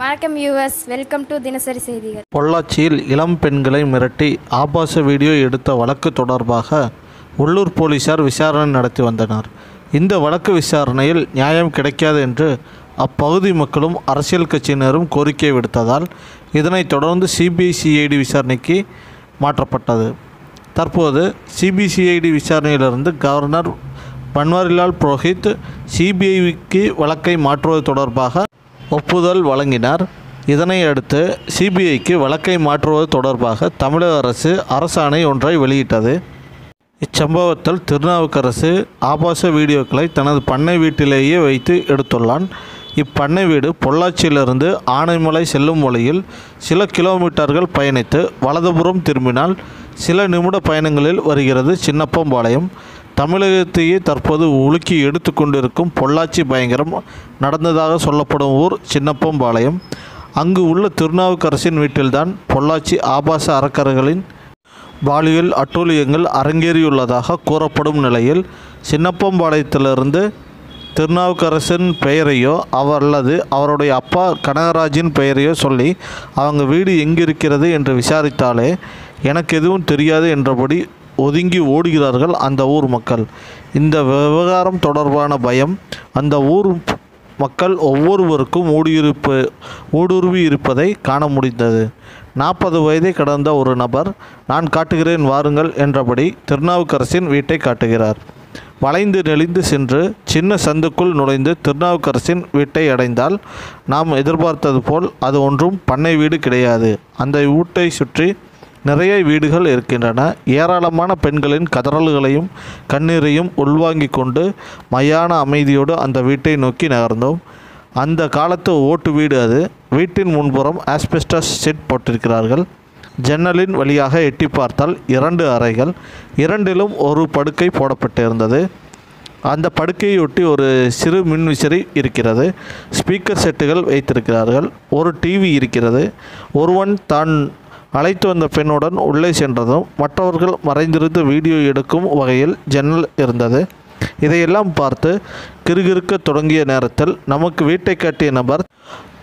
வணக்கம் US welcome to தினசரி செய்திகள். பொள்ளாச்சியில் இளம் பெண்களை மிரட்டி ஆபாச வீடியோ எடுத்த வழக்கு தொடர்பாக உள்ளூர் போலீசார் விசாரணை நடத்தி வந்தனர். இந்த வழக்கு விசாரணையில் நியாயம் கிடைக்காது என்று அப்பகுதி மக்களும் அரசியல் கட்சியினரும் கோரிக்கை விடுத்ததால் இதனைத் தொடர்ந்து சிபிசிஐடி விசாரணைக்கு மாற்றப்பட்டது. தற்போது சிபிசிஐடி விசாரணையிலிருந்து கவர்னர் பன்வாரிலால் புரோஹித் சிபிஐக்கு வழக்கை மாற்றுவது தொடர்பாக ஒப்புதல் வழங்கினார். இதனை அடுத்து சிபிஐக்கு வழக்கை மாற்றுவது தொடர்பாக தமிழக அரசு அரசாணை ஒன்றை வெளியிட்டது. இச்சம்பவத்தில் திருநாவுக்கரசு ஆபாச வீடியோக்களை தனது பண்ணை வீட்டிலேயே வைத்து எடுத்துள்ளான். இப்பண்ணை வீடு பொள்ளாச்சியிலிருந்து ஆனைமலை செல்லும் வழியில் சில கிலோமீட்டர்கள் பயணித்து வலதுபுறம் திரும்பினால் சில நிமிட பயணங்களில் வருகிறது சின்னப்பம்பாளையம். தமிழகத்தையே தற்போது உலுக்கி எடுத்து கொண்டிருக்கும் பொள்ளாச்சி பயங்கரம் நடந்ததாக சொல்லப்படும் ஊர் சின்னப்பம்பாளையம். அங்கு உள்ள திருநாவுக்கரசின் வீட்டில்தான் பொள்ளாச்சி ஆபாச அறக்கர்களின் பாலியல் அட்டூழியங்கள் அரங்கேறியுள்ளதாக கூறப்படும் நிலையில் சின்னப்பம்பாளையத்திலிருந்து திருநாவுக்கரசின் பெயரையோ அவர் அல்லது அவருடைய அப்பா கனகராஜின் பெயரையோ சொல்லி அவங்க வீடு எங்கிருக்கிறது? என்று விசாரித்தாலே எனக்கு எதுவும் தெரியாது என்றபடி ஒதுங்கி ஓடுகிறார்கள் அந்த ஊர் மக்கள். இந்த விவகாரம் தொடர்பான பயம் அந்த ஊர் மக்கள் ஒவ்வொருவருக்கும் ஊடுருப்பு ஊடுருவி இருப்பதை காண முடிந்தது. நாற்பது வயதை கடந்த ஒரு நபர் நான் காட்டுகிறேன் வாருங்கள் என்றபடி திருநாவுக்கரசின் வீட்டை காட்டுகிறார். வளைந்து நெளிந்து சென்று சின்ன சந்துக்குள் நுழைந்து திருநாவுக்கரசின் வீட்டை அடைந்தால் நாம் எதிர்பார்த்தது போல் அது ஒன்றும் பண்ணை வீடு கிடையாது. அந்த வீட்டை சுற்றி நிறைய வீடுகள் இருக்கின்றன. ஏராளமான பெண்களின் கதறல்களையும் கண்ணீரையும் உள்வாங்கிக் கொண்டு மையான அமைதியோடு அந்த வீட்டை நோக்கி நகர்ந்தோம். அந்த காலத்து ஓட்டு வீடு அது. வீட்டின் முன்புறம் ஆஸ்பெஸ்டஸ் செட் போட்டிருக்கிறார்கள். ஜன்னலின் வழியாக எட்டி பார்த்தால் இரண்டு அறைகள். இரண்டிலும் ஒரு படுக்கை போடப்பட்டிருந்தது. அந்த படுக்கையொட்டி ஒரு சிறு மின்விசிறி இருக்கிறது. ஸ்பீக்கர் செட்டுகள் வைத்திருக்கிறார்கள். ஒரு டிவி இருக்கிறது. ஒருவன் தான் அழைத்து வந்த பெண்ணுடன் உள்ளே சென்றதும் மற்றவர்கள் மறைந்திருந்து வீடியோ எடுக்கும் வகையில் ஜன்னல் இருந்தது. இதையெல்லாம் பார்த்து கிறுகிறுக்க தொடங்கிய நேரத்தில் நமக்கு வீட்டை காட்டிய நபர்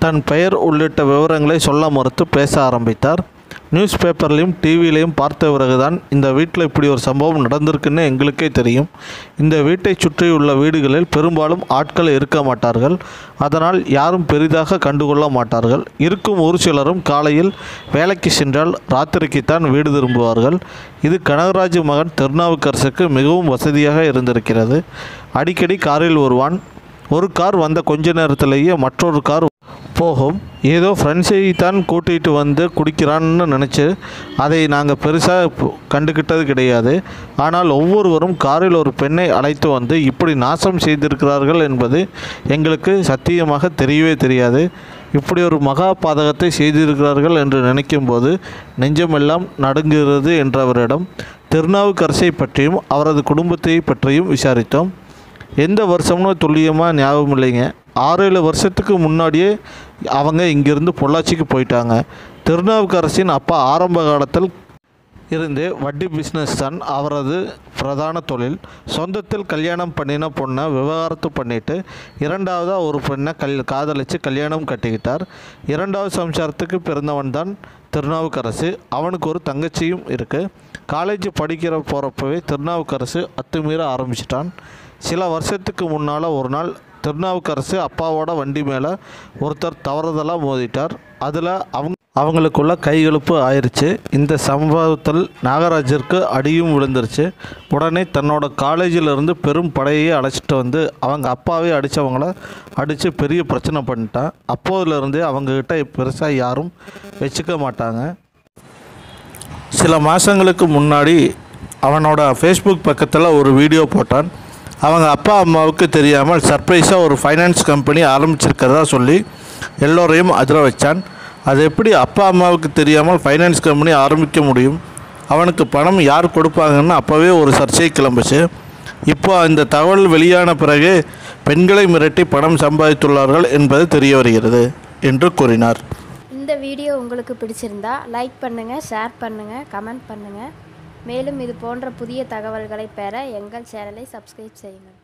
தன் பெயர் உள்ளிட்ட விவரங்களை சொல்ல மறுத்து பேச ஆரம்பித்தார். நியூஸ் பேப்பர்லேயும் டிவிலையும் பார்த்த பிறகுதான் இந்த வீட்டில் இப்படி ஒரு சம்பவம் நடந்திருக்குன்னு எங்களுக்கே தெரியும். இந்த வீட்டை சுற்றியுள்ள வீடுகளில் பெரும்பாலும் ஆட்கள் இருக்க மாட்டார்கள். அதனால் யாரும் பெரிதாக கண்டுகொள்ள மாட்டார்கள். இருக்கும் ஒரு சிலரும் காலையில் வேலைக்கு சென்றால் ராத்திரிக்குத்தான் வீடு திரும்புவார்கள். இது கனகராஜ் மகன் திருநாவுக்கரசுக்கு மிகவும் வசதியாக இருந்திருக்கிறது. அடிக்கடி காரில் வருவான். ஒரு கார் வந்த கொஞ்ச நேரத்திலேயே மற்றொரு கார் போகும். ஏதோ ஃப்ரெண்ட்ஸை தான் கூட்டிகிட்டு வந்து குடிக்கிறான்னு நினச்சி அதை நாங்கள் பெருசாக கண்டுக்கிட்டது கிடையாது. ஆனால் ஒவ்வொருவரும் காரில் ஒரு பெண்ணை அழைத்து வந்து இப்படி நாசம் செய்திருக்கிறார்கள் என்பது எங்களுக்கு சத்தியமாக தெரியவே தெரியாது. இப்படி ஒரு மகா பாதகத்தை செய்திருக்கிறார்கள் என்று நினைக்கும்போது நெஞ்சமெல்லாம் நடுங்குகிறது என்றவரிடம் திருநாவுக்கரசை பற்றியும் அவரது குடும்பத்தை பற்றியும் விசாரித்தோம். எந்த வருஷம்னு துல்லியமாக ஞாபகம் இல்லைங்க ஆறு ஏழு வருஷத்துக்கு முன்னாடியே அவங்க இங்கேருந்து பொள்ளாச்சிக்கு போயிட்டாங்க. திருநாவுக்கரசின் அப்பா ஆரம்ப காலத்தில் இருந்து வட்டி பிஸ்னஸ் தான் அவரது பிரதான தொழில். சொந்தத்தில் கல்யாணம் பண்ணின பொண்ணை விவகாரத்து பண்ணிட்டு இரண்டாவதாக ஒரு பெண்ணை கல் காதலித்து கல்யாணம் கட்டிக்கிட்டார். இரண்டாவது சம்சாரத்துக்கு பிறந்தவன் தான் திருநாவுக்கரசு. அவனுக்கு ஒரு தங்கச்சியும் இருக்குது காலேஜ் படிக்கிற போகிறப்பவே திருநாவுக்கரசு அத்துமீற ஆரம்பிச்சிட்டான். சில வருஷத்துக்கு முன்னால் ஒரு நாள் திருநாவுக்கரசு அப்பாவோட வண்டி மேலே ஒருத்தர் தவறுதலாக மோதிட்டார். அதில் அவங்க அவங்களுக்குள்ள கைகழுப்பு ஆயிடுச்சு இந்த சம்பவத்தில் நாகராஜருக்கு அடியும் விழுந்துருச்சு. உடனே தன்னோட காலேஜில் இருந்து பெரும் படையை அழைச்சிட்டு வந்து அவங்க அப்பாவே அடித்தவங்கள அடித்து பெரிய பிரச்சனை பண்ணிட்டான். அப்போதுலேருந்தே அவங்கக்கிட்ட பெருசாக யாரும் வச்சுக்க மாட்டாங்க. சில மாதங்களுக்கு முன்னாடி அவனோட ஃபேஸ்புக் பக்கத்தில் ஒரு வீடியோ போட்டான். அவங்க அப்பா அம்மாவுக்கு தெரியாமல் சர்ப்ரைஸாக ஒரு ஃபைனான்ஸ் கம்பெனி ஆரம்பிச்சிருக்கிறதா சொல்லி எல்லோரையும் அதிர வச்சான். அது எப்படி அப்பா அம்மாவுக்கு தெரியாமல் ஃபைனான்ஸ் கம்பெனி ஆரம்பிக்க முடியும்? அவனுக்கு பணம் யார் கொடுப்பாங்கன்னு அப்போவே ஒரு சர்ச்சை கிளம்புச்சு. இப்போ இந்த தகவல் வெளியான பிறகு பெண்களை மிரட்டி பணம் சம்பாதித்துள்ளார்கள் என்பது தெரிய வருகிறது என்று கூறினார். இந்த வீடியோ உங்களுக்கு பிடிச்சிருந்தா லைக் பண்ணுங்கள் ஷேர் பண்ணுங்கள் கமெண்ட் பண்ணுங்கள் மேலும் இது போன்ற புதிய தகவல்களை பெற எங்கள் சேனலை சப்ஸ்கிரைப் செய்யுங்கள்.